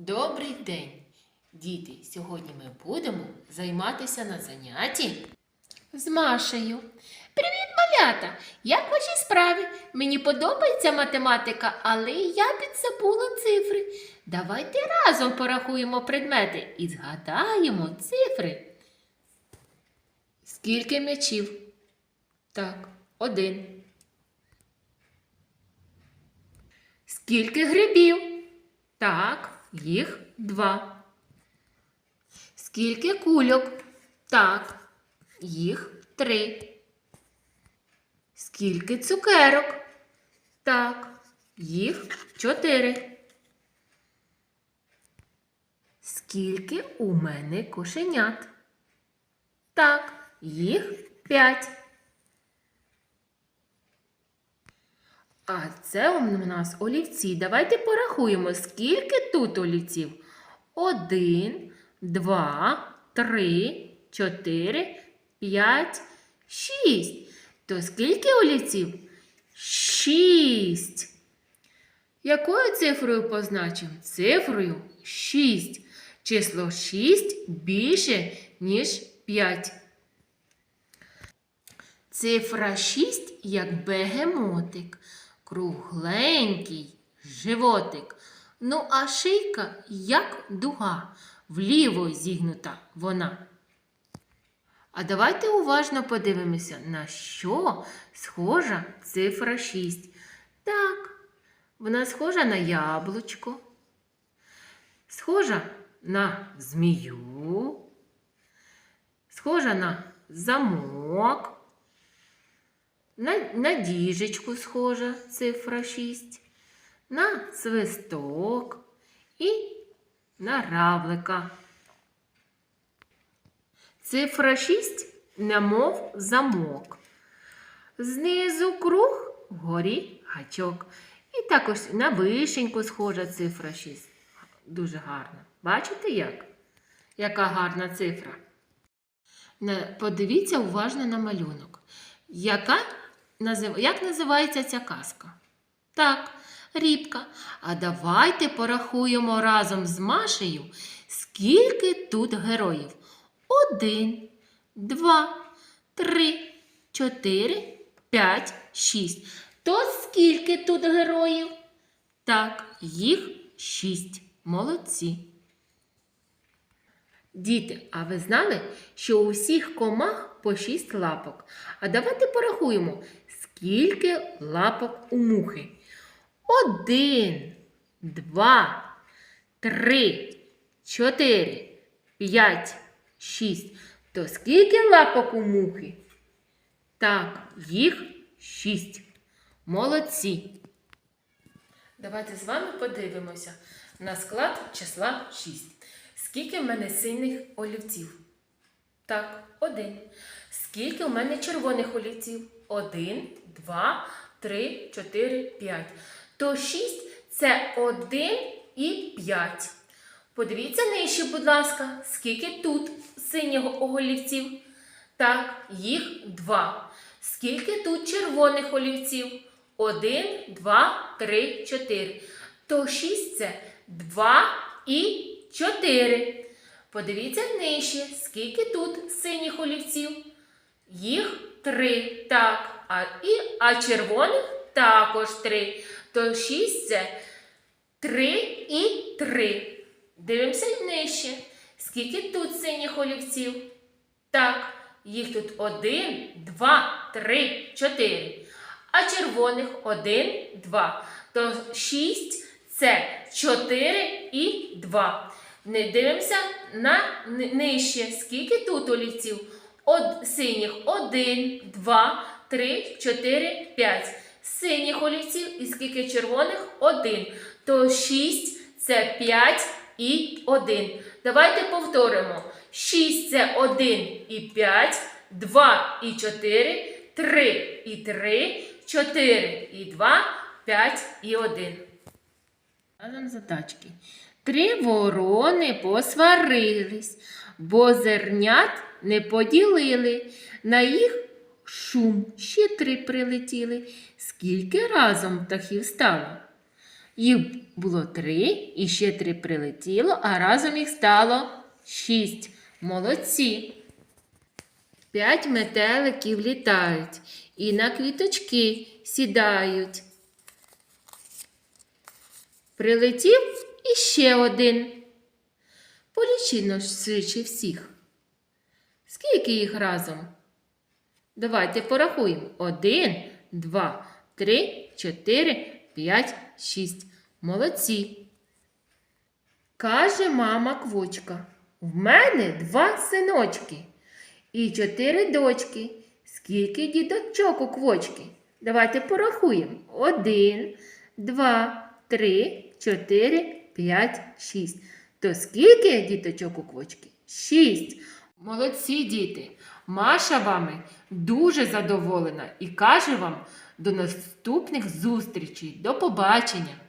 Добрий день, діти! Сьогодні ми будемо займатися на занятті з Машею. Привіт, малята! Як ваші справи? Мені подобається математика, але я підзабула цифри. Давайте разом порахуємо предмети і згадаємо цифри. Скільки м'ячів? Так, один. Скільки грибів? Так, їх два. Скільки кульок? Так, їх три. Скільки цукерок? Так, їх чотири. Скільки у мене кошенят? Так, їх п'ять. А це у нас олівці. Давайте порахуємо, скільки тут олівців. Один, два, три, чотири, п'ять, шість. То скільки олівців? Шість. Якою цифрою позначимо? Цифрою 6. Число 6 більше, ніж 5. Цифра 6 як бегемотик, кругленький животик. Ну, а шийка як дуга, вліво зігнута вона. А давайте уважно подивимося, на що схожа цифра 6. Так, вона схожа на яблучко, схожа на змію, схожа на замок. На, на діжечку схожа цифра 6, на свисток і на равлика. Цифра 6 немов замок. Знизу круг, вгорі гачок. І також на вишеньку схожа цифра 6. Дуже гарна. Бачите як? Яка гарна цифра? Подивіться уважно на малюнок. Яка, як називається ця казка? Так, рібка. А давайте порахуємо разом з Машею, скільки тут героїв. Один, два, три, чотири, п'ять, шість. То скільки тут героїв? Так, їх шість. Молодці. Діти, а ви знали, що у всіх комах по шість лапок? А давайте порахуємо, скільки лапок у мухи. Один, два, три, чотири, п'ять, шість. То скільки лапок у мухи? Так, їх шість. Молодці. Давайте з вами подивимося на склад числа 6. Скільки в мене синіх олівців? Так, один. Скільки в мене червоних олівців? Один, два, три, чотири, п'ять. То 6 це 1 і 5. Подивіться нижче, будь ласка, скільки тут синіх олівців? Так, їх два. Скільки тут червоних олівців? Один, два, три, чотири. То шість це два і чотири. Подивіться нижче, скільки тут синіх олівців? Їх три. Так. А, і, а червоних також три. То шість це три і три. Дивимося нижче. Скільки тут синіх олівців? Так, їх тут один, два, три, чотири. А червоних один, два. То шість це чотири і два. Не дивимося на нижче. Скільки тут олівців? Од, синіх один, два, три, чотири, п'ять. Синіх олівців і скільки червоних? Один. То шість це п'ять і один. Давайте повторимо. 6 це 1 і 5, 2 і 4, 3 і 3, 4 і 2, 5 і 1. Разом задачки. Три ворони посварились, бо зернят не поділили. На їх шум ще три прилетіли. Скільки разом птахів стало? Їх було три, і ще три прилетіло, а разом їх стало шість. Молодці. П'ять метеликів літають і на квіточки сідають. Прилетів іще один. Полічіно ж швидше всіх. Скільки їх разом? Давайте порахуємо. Один, два, три, чотири, п'ять, шість. Молодці. Каже мама квочка. В мене два синочки і чотири дочки. Скільки діточок у квочки? Давайте порахуємо. Один, два, три, чотири, п'ять, шість. То скільки діточок у квочки? Шість. Молодці діти. Маша вами дуже задоволена і каже вам до наступних зустрічей. До побачення!